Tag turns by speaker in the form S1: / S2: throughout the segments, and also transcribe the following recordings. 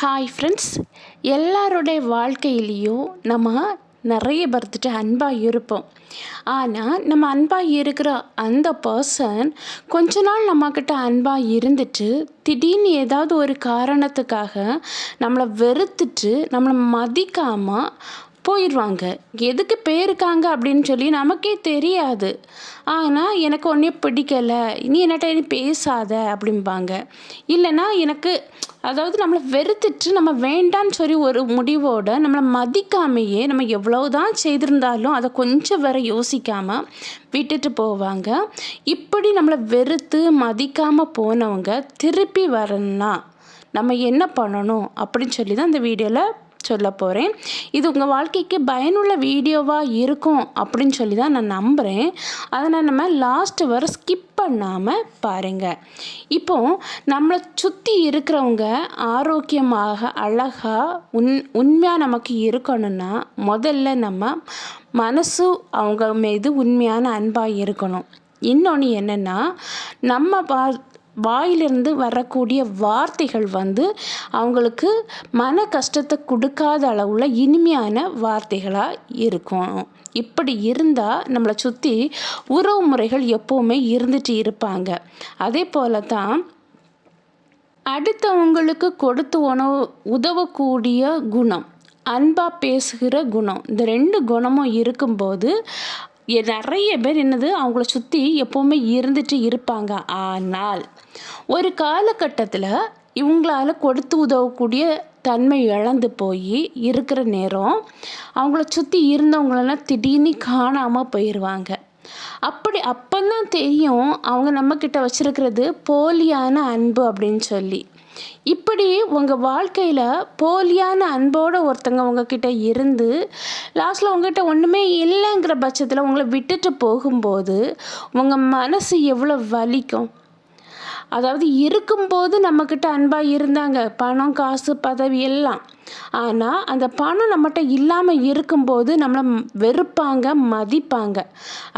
S1: Hi friends எல்லாருடைய வாழ்க்கையிலையும் நம்ம நிறைய பேர்த்துட்டு அன்பாக இருப்போம். ஆனால் நம்ம அன்பாக இருக்கிற அந்த பர்சன் கொஞ்ச நாள் நம்மக்கிட்ட அன்பாக இருந்துட்டு திடீர்னு ஏதாவது ஒரு காரணத்துக்காக நம்மளை வெறுத்துட்டு நம்மளை மதிக்காமல் போயிடுவாங்க. எதுக்கு போயிருக்காங்க அப்படின்னு சொல்லி நமக்கே தெரியாது. ஆனால் எனக்கு ஒன்றே பிடிக்கலை. நீ என்னட்ட நீ பேசாத அப்படிம்பாங்க. இல்லைன்னா எனக்கு அதாவது நம்மளை வெறுத்துட்டு நம்ம வேண்டான்னு சொல்லி ஒரு முடிவோடு நம்மளை மதிக்காமையே நம்ம எவ்வளோ தான் செய்திருந்தாலும் அதை கொஞ்சம் வர யோசிக்காமல் விட்டுட்டு போவாங்க. இப்படி நம்மளை வெறுத்து மதிக்காமல் போனவங்க திருப்பி வரணும்னா நம்ம என்ன பண்ணணும் அப்படின்னு சொல்லி தான் இந்த வீடியோவில் சொல்ல போகிறேன் இது உங்கள் வாழ்க்கைக்கு பயனுள்ள வீடியோவாக இருக்கும் அப்படின்னு சொல்லி தான் நான் நம்புகிறேன் அதனால் நம்ம லாஸ்ட் வர ஸ்கிப் பண்ணாமல் பாருங்கள் இப்போ நம்மளை சுற்றி இருக்கிறவங்க ஆரோக்கியமாக அழகாக உன் உண்மையாக நமக்கு இருக்கணும்னா முதல்ல நம்ம மனசு அவங்க மீது உண்மையான அன்பாக இருக்கணும். இன்னொன்று என்னென்னா நம்ம பா வாயிலிருந்து வரக்கூடிய வார்த்தைகள் வந்து அவங்களுக்கு மன கஷ்டத்தை கொடுக்காத அளவில் இனிமையான வார்த்தைகளாக இருக்கும். இப்படி இருந்தால் நம்மளை சுற்றி உறவு முறைகள் எப்போவுமே இருந்துட்டு இருப்பாங்க. அதே போல தான் அடுத்தவங்களுக்கு கொடுத்து உணவு உதவக்கூடிய குணம் அன்பாக பேசுகிற குணம் இந்த ரெண்டு குணமும் இருக்கும்போது நிறைய பேர் என்னது அவங்கள சுற்றி எப்போவுமே இருந்துட்டு இருப்பாங்க. ஆனால் ஒரு காலகட்டத்தில் இவங்களால கொடுத்து உதவக்கூடிய தன்மை இழந்து போய் இருக்கிற நேரம் அவங்கள சுற்றி இருந்தவங்களெல்லாம் திடீர்னு காணாமல் போயிடுவாங்க அப்படி அப்போதான் தெரியும் அவங்க நம்மக்கிட்ட வச்சுருக்கிறது போலியான அன்பு அப்படின்னு சொல்லி. இப்படி உங்கள் வாழ்க்கையில் போலியான அன்போடு ஒருத்தங்க உங்ககிட்ட இருந்து லாஸ்ட்டில் உங்ககிட்ட ஒன்றுமே இல்லைங்கிற பட்சத்தில் உங்களை விட்டுட்டு போகும்போது உங்கள் மனசு எவ்வளோ வலிக்கும்? அதாவது இருக்கும்போது நம்மக்கிட்ட அன்பாக இருந்தாங்க பணம் காசு பதவி எல்லாம். ஆனால் அந்த பணம் நம்மகிட்ட இல்லாமல் இருக்கும்போது நம்மளை வெறுப்பாங்க மதிப்பாங்க.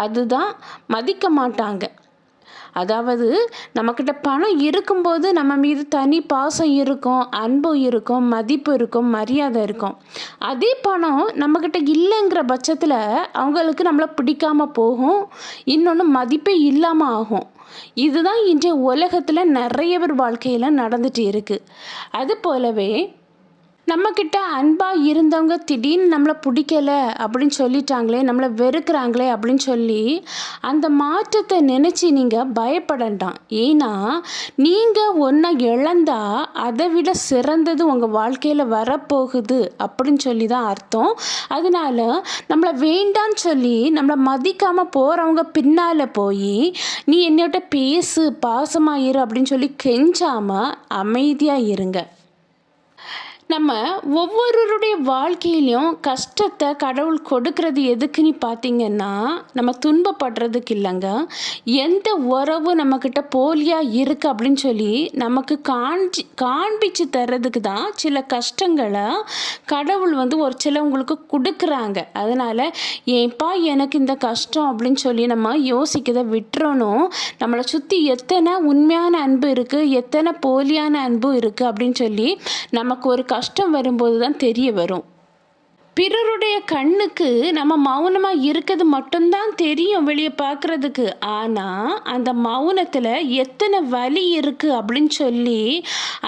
S1: அதுதான் மதிக்க மாட்டாங்க. அதாவது நம்மக்கிட்ட பணம் இருக்கும்போது நம்ம மீது தனி பாசம் இருக்கும் அன்பு இருக்கும் மதிப்பு இருக்கும் மரியாதை இருக்கும். அதே பணம் நம்மக்கிட்ட இல்லைங்கிற பட்சத்தில் அவங்களுக்கு நம்மளை பிடிக்காமல் போகும். இன்னொன்று மதிப்பே இல்லாமல் ஆகும். இதுதான் இன்றைய உலகத்தில் நிறைய பேர் வாழ்க்கையில் நடந்துட்டு இருக்குது அது போலவே நம்மக்கிட்ட அன்பாக இருந்தவங்க திடீர்னு நம்மளை பிடிக்கல அப்படின்னு சொல்லிட்டாங்களே நம்மளை வெறுக்கிறாங்களே அப்படின்னு சொல்லி அந்த மாற்றத்தை நினச்சி நீங்கள் பயப்படண்டாம். ஏன்னா நீங்கள் ஒன்றை இழந்தா அதை விட சிறந்தது உங்கள் வாழ்க்கையில் வரப்போகுது அப்படின்னு சொல்லி தான் அர்த்தம். அதனால் நம்மளை வேண்டான்னு சொல்லி நம்மளை மதிக்காமல் போகிறவங்க பின்னால் போய் நீ என்னோட பேசு பாசமாக இரு அப்படின்னு சொல்லி கெஞ்சாமல் அமைதியாக இருங்க. நம்ம ஒவ்வொருவருடைய வாழ்க்கையிலையும் கஷ்டத்தை கடவுள் கொடுக்கறது எதுக்குன்னு பார்த்தீங்கன்னா நம்ம துன்பப்படுறதுக்கு இல்லைங்க. எந்த உறவு நம்மக்கிட்ட போலியாக இருக்குது அப்படின்னு சொல்லி நமக்கு காஞ்சி காண்பிச்சு தர்றதுக்கு தான் சில கஷ்டங்களை கடவுள் வந்து ஒரு சிலவங்களுக்கு கொடுக்குறாங்க. அதனால் ஏன்ப்பா எனக்கு இந்த கஷ்டம் அப்படின்னு சொல்லி நம்ம யோசிக்கதை விட்டுறணும். நம்மளை சுற்றி எத்தனை உண்மையான அன்பு இருக்குது எத்தனை போலியான அன்பு இருக்குது அப்படின்னு சொல்லி நமக்கு ஒரு க கஷ்டம் வரும்போது தான் தெரிய வரும். பிறருடைய கண்ணுக்கு நம்ம மௌனமாக இருக்கிறது மட்டும்தான் தெரியும் வெளியே பார்க்குறதுக்கு. ஆனால் அந்த மௌனத்தில் எத்தனை வலி இருக்குது அப்படின்னு சொல்லி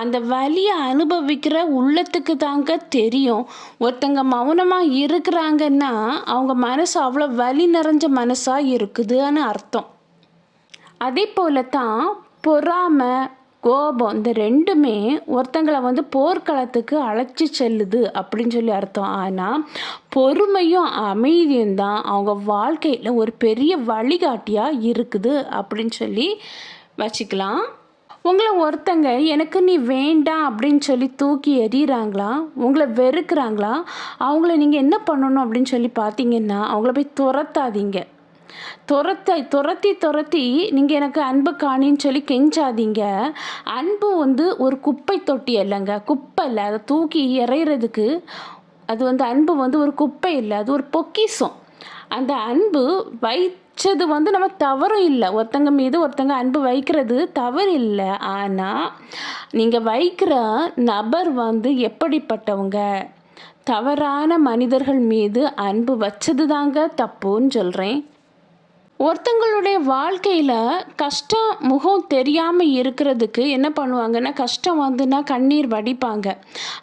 S1: அந்த வலியை அனுபவிக்கிற உள்ளத்துக்கு தாங்க தெரியும். ஒருத்தங்க மௌனமாக இருக்கிறாங்கன்னா அவங்க மனசு அவ்வளோ வலி நிறைஞ்ச மனசாக இருக்குதுன்னு அர்த்தம். அதே போல தான் பொறாமை கோபம். இந்த ரெண்டுமே ஒருத்தங்களை வந்து போர்க்களத்துக்கு அழைச்சி செல்லுது அப்படின்னு சொல்லி அர்த்தம். ஆனால் பொறுமையும் அமைதியும் தான் அவங்க வாழ்க்கையில் ஒரு பெரிய வழிகாட்டியாக இருக்குது அப்படின்னு சொல்லி வச்சுக்கலாம். உங்களை ஒருத்தங்க எனக்கு நீ வேண்டாம் அப்படின்னு சொல்லி தூக்கி எறிகிறாங்களா உங்களை வெறுக்கிறாங்களா? அவங்கள நீங்கள் என்ன பண்ணணும் அப்படின்னு சொல்லி பார்த்தீங்கன்னா அவங்கள போய் துரத்தாதீங்க. துரத்தை துரத்தி துரத்தி நீங்கள் எனக்கு அன்பு காணின்னு சொல்லி கெஞ்சாதீங்க. அன்பு வந்து ஒரு குப்பை தொட்டி இல்லைங்க குப்பை இல்லை. அதை தூக்கி எறையிறதுக்கு அது வந்து அன்பு வந்து ஒரு குப்பை இல்லை. அது ஒரு பொக்கிசம் அந்த அன்பு வைச்சது வந்து நம்ம தவறும் இல்லை. ஒருத்தங்க மீது ஒருத்தங்க அன்பு வைக்கிறது தவறு இல்லை. ஆனால் நீங்கள் வைக்கிற நபர் வந்து எப்படிப்பட்டவங்க? தவறான மனிதர்கள் மீது அன்பு வச்சது தாங்க தப்புன்னு சொல்கிறேன் ஒருத்தங்களுடைய வாழ்க்கையில் கஷ்டம் முகம் தெரியாமல் இருக்கிறதுக்கு என்ன பண்ணுவாங்கன்னா கஷ்டம் வந்துன்னா கண்ணீர் வடிப்பாங்க.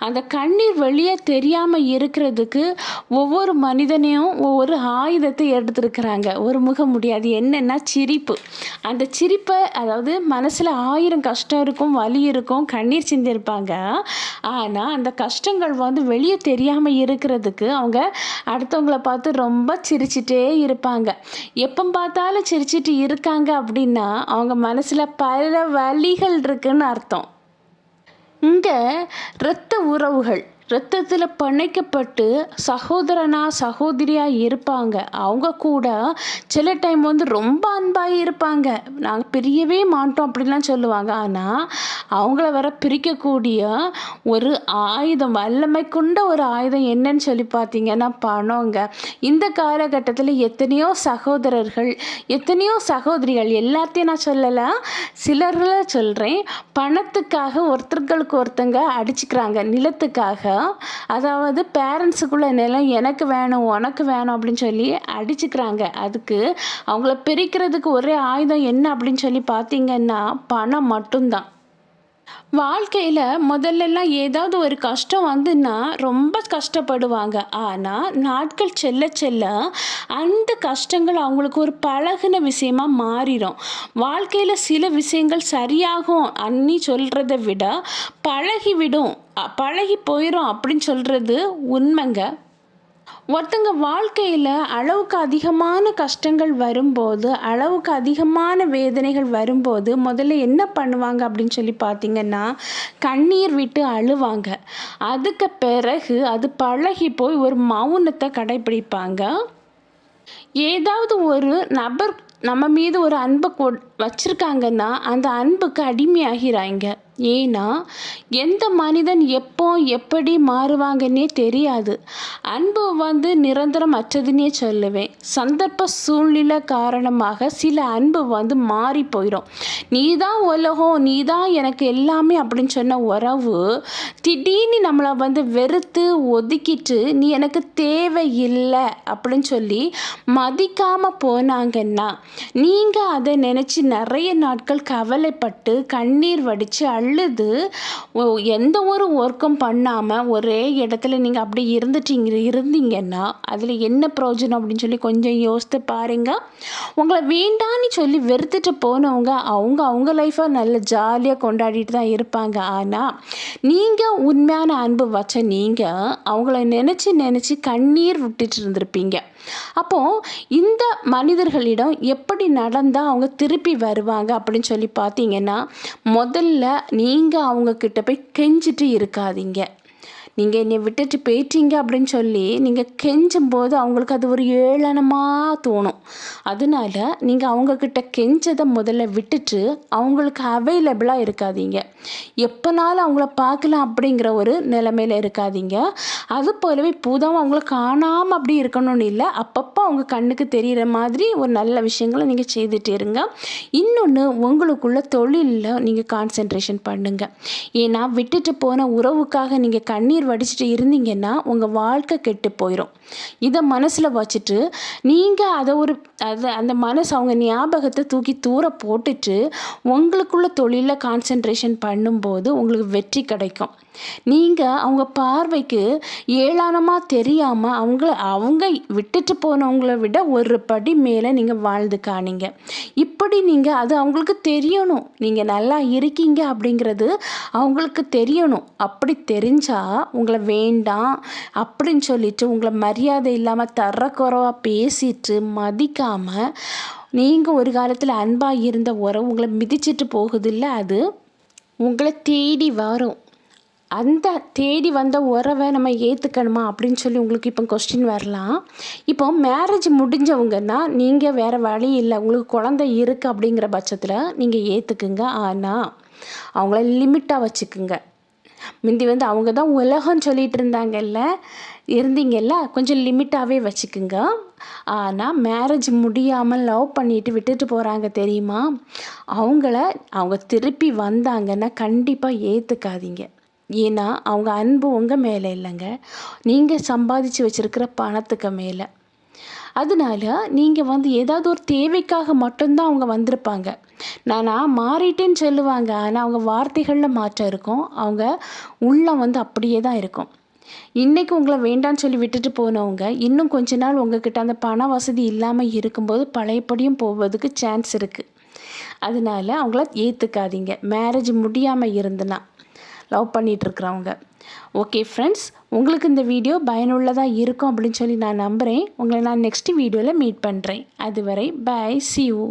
S1: அந்த கண்ணீர் வெளியே தெரியாமல் இருக்கிறதுக்கு ஒவ்வொரு மனிதனையும் ஒவ்வொரு ஆயுதத்தை எடுத்துருக்குறாங்க. ஒரு முக முடியாது என்னென்னா சிரிப்பு. அந்த சிரிப்பை அதாவது மனசில் ஆயிரம் கஷ்டம் இருக்கும் வலி இருக்கும் கண்ணீர் சிந்திருப்பாங்க. ஆனால் அந்த கஷ்டங்கள் வந்து வெளியே தெரியாமல் இருக்கிறதுக்கு அவங்க அடுத்தவங்களை பார்த்து ரொம்ப சிரிச்சிட்டே இருப்பாங்க. எப்போ பார்த்தாலும் சிரிச்சிட்டு இருக்காங்க அப்படின்னா அவங்க மனசில் பல வழிகள் இருக்குன்னு அர்த்தம். இங்கே இரத்த உறவுகள் ரத்தத்தில் பிணைக்கப்பட்டு சகோதரனா சகோதரியாக இருப்பாங்க. அவங்க கூட சில டைம் வந்து ரொம்ப அன்பாக இருப்பாங்க. நாங்கள் பிரியவே மாட்டோம் அப்படிலாம் சொல்லுவாங்க. ஆனால் அவங்கள வர பிரிக்கக்கூடிய ஒரு ஆயுதம் வல்லமை கொண்ட ஒரு ஆயுதம் என்னன்னு சொல்லி பார்த்தீங்கன்னா பணங்க. இந்த காலகட்டத்தில் எத்தனையோ சகோதரர்கள் எத்தனையோ சகோதரிகள் எல்லாத்தையும் நான் சொல்லலை சிலரில் சொல்கிறேன் பணத்துக்காக ஒருத்தர்களுக்கு ஒருத்தங்க அடிச்சுக்கிறாங்க நிலத்துக்காக. அதாவது பேரண்ட்ஸுக்குள்ள நிலம் எனக்கு வேணும் உனக்கு வேணும் அப்படின்னு சொல்லி அடிச்சுக்கிறாங்க. அதுக்கு அவங்கள பிரிக்கிறதுக்கு ஒரே ஆயுதம் என்ன அப்படின்னு சொல்லி பார்த்தீங்கன்னா பணம் மட்டும்தான். வாழ்க்கையில் முதல்லலாம் ஏதாவது ஒரு கஷ்டம் வந்துன்னா ரொம்ப கஷ்டப்படுவாங்க. ஆனால் நாட்கள் செல்ல செல்ல அந்த கஷ்டங்கள் அவங்களுக்கு ஒரு பழகின விஷயமா மாறிடும் வாழ்க்கையில் சில விஷயங்கள் சரியாகும் அன்னி சொல்கிறத விட பழகிவிடும். பழகி போயிடும் அப்படின்னு சொல்கிறது உண்மைங்க. ஒருத்தங்க வாழ்க்கையில் அளவுக்கு அதிகமான கஷ்டங்கள் வரும்போது அளவுக்கு அதிகமான வேதனைகள் வரும்போது முதல்ல என்ன பண்ணுவாங்க அப்படின்னு சொல்லி பார்த்தீங்கன்னா கண்ணீர் விட்டு அழுவாங்க. அதுக்கு பிறகு அது பழகி போய் ஒரு மௌனத்தை கடைபிடிப்பாங்க. ஏதாவது ஒரு நபர் நம்ம மீது ஒரு அன்பை கொ வச்சுருக்காங்கன்னா அந்த அன்புக்கு அடிமையாகிறாங்க ஏன்னா எந்த மனிதன் எப்போ எப்படி மாறுவாங்கன்னே தெரியாது. அன்பு வந்து நிரந்தரம் அற்றதுன்னே சொல்லுவேன். சந்தர்ப்ப சூழ்நிலை காரணமாக சில அன்பு வந்து மாறி போயிடும். நீ தான் உலகம் நீ தான் எனக்கு எல்லாமே அப்படின்னு சொன்ன உறவு திடீர்னு நம்மளை வந்து வெறுத்து ஒதுக்கிட்டு நீ எனக்கு தேவையில்லை அப்படின்னு சொல்லி மதிக்காமல் போனாங்கன்னா நீங்கள் அதை நினச்சி நிறைய நாட்கள் கவலைப்பட்டு கண்ணீர் வடித்து அழுது எந்த ஒரு ஒர்க்கும் பண்ணாமல் ஒரே இடத்துல நீங்கள் அப்படி இருந்துட்டீங்க இருந்தீங்கன்னா அதில் என்ன பிரயோஜனம் அப்படின்னு சொல்லி கொஞ்சம் யோசித்து பாருங்கள் உங்களை வேண்டான்னு சொல்லி வெறுத்துட்டு போனவங்க அவங்க அவங்க லைஃப்பை நல்ல ஜாலியாக கொண்டாடிட்டு தான் இருப்பாங்க. ஆனால் நீங்கள் உண்மையான அன்பு வச்ச நீங்கள் அவங்கள நினச்சி நினச்சி கண்ணீர் விட்டுட்டு இருந்திருப்பீங்க. அப்போது இந்த மனிதர்களிடம் எப்படி நடந்தால் அவங்க திருப்பி வருவாங்க அப்படின்னு சொல்லி பார்த்தீங்கன்னா முதல்ல நீங்கள் அவங்கக்கிட்ட போய் கெஞ்சிட்டு இருக்காதீங்க. நீங்கள் என்னை விட்டுட்டு போயிட்டீங்க அப்படின்னு சொல்லி நீங்கள் கெஞ்சும் போது அவங்களுக்கு அது ஒரு ஏளனமாக தோணும். அதனால நீங்கள் அவங்கக்கிட்ட கெஞ்சதை முதல்ல விட்டுட்டு அவங்களுக்கு அவைலபிளாக இருக்காதீங்க. எப்போனாலும் அவங்கள பார்க்கலாம் அப்படிங்கிற ஒரு நிலமையில இருக்காதீங்க. அது போலவே புதம் அவங்கள காணாமல் அப்படி இருக்கணும்னு இல்லை. அப்பப்போ அவங்க கண்ணுக்கு தெரிகிற மாதிரி ஒரு நல்ல விஷயங்களை நீங்கள் செய்துட்டு இருங்க. இன்னொன்று உங்களுக்குள்ள தொழிலில் நீங்கள் கான்சென்ட்ரேஷன் பண்ணுங்கள் ஏன்னா விட்டுட்டு போன உறவுக்காக நீங்கள் கண்ணீர் வடிச்சிட்டு இருந்தீங்கன்னா உங்கள் வாழ்க்கை கெட்டு போயிடும் இதை மனசில் வச்சுட்டு நீங்கள் அதை ஒரு அதை அந்த மனசு அவங்க ஞாபகத்தை தூக்கி தூர போட்டுட்டு உங்களுக்குள்ள தொழிலில் கான்சென்ட்ரேஷன் பண்ணும்போது உங்களுக்கு வெற்றி கிடைக்கும். நீங்கள் அவங்க பார்வைக்கு ஏளானமாக தெரியாமல் அவங்கள அவங்க விட்டுட்டு போனவங்கள விட ஒரு படி மேலே நீங்கள் வாழ்ந்து காணிங்க. இப்படி நீங்கள் அது அவங்களுக்கு தெரியணும். நீங்கள் நல்லா இருக்கீங்க அப்படிங்கிறது அவங்களுக்கு தெரியணும். அப்படி தெரிஞ்சால் உங்களை வேண்டாம் அப்படின்னு சொல்லிட்டு உங்களை மரியாதை இல்லாமல் தரக்குறவாக பேசிட்டு மதிக்காமல் நீங்கள் ஒரு காலத்தில் அன்பாக இருந்த உறவு உங்களை மிதிச்சிட்டு போகுதில்ல அது உங்களை தேடி வரும். அந்த தேடி வந்த உறவை நம்ம ஏற்றுக்கணுமா அப்படின்னு சொல்லி உங்களுக்கு இப்போ கொஸ்டின் வரலாம். இப்போ மேரேஜ் முடிஞ்சவங்கன்னா நீங்கள் வேறு வழி இல்லை. உங்களுக்கு குழந்த இருக்குது அப்படிங்கிற பட்சத்தில் நீங்கள் ஏற்றுக்குங்க ஆனால் அவங்கள லிமிட்டாக வச்சுக்குங்க. முந்தி வந்து அவங்க தான் உலகம் சொல்லிட்டு இருந்தாங்கல்ல இருந்தீங்கல்ல கொஞ்சம் லிமிட்டாகவே வச்சுக்குங்க. ஆனால் மேரேஜ் முடியாமல் லவ் பண்ணிட்டு விட்டுட்டு போகிறாங்க தெரியுமா? அவங்கள அவங்க திருப்பி வந்தாங்கன்னா கண்டிப்பாக ஏற்றுக்காதீங்க ஏன்னா அவங்க அன்பு உங்கள் மேலே இல்லைங்க. நீங்கள் சம்பாதிச்சு வச்சுருக்கிற பணத்துக்கு மேலே. அதனால நீங்கள் வந்து ஏதாவது ஒரு தேவைக்காக மட்டும்தான் அவங்க வந்திருப்பாங்க. நான் மாறிட்டேன்னு சொல்லுவாங்க. ஆனால் அவங்க வார்த்தைகளில் மாற்றம் இருக்கும். அவங்க உள்ளம் வந்து அப்படியே தான் இருக்கும். இன்றைக்கி உங்களை வேண்டான்னு சொல்லி விட்டுட்டு போனவங்க இன்னும் கொஞ்ச நாள் உங்ககிட்ட அந்த பண வசதி இல்லாமல் இருக்கும்போது பழையபடியும் போவதுக்கு சான்ஸ் இருக்குது அதனால அவங்கள ஏற்றுக்காதீங்க மேரேஜ் முடியாமல் இருந்துன்னா லவ் பண்ணிகிட்ருக்குறவங்க ஓகே ஃப்ரெண்ட்ஸ் உங்களுக்கு இந்த வீடியோ பயனுள்ளதாக இருக்கும் அப்படின்னு சொல்லி நான் நம்புகிறேன் உங்களை நான் நெக்ஸ்ட் வீடியோவில் மீட் பண்ணுறேன் அதுவரை பை சி யூ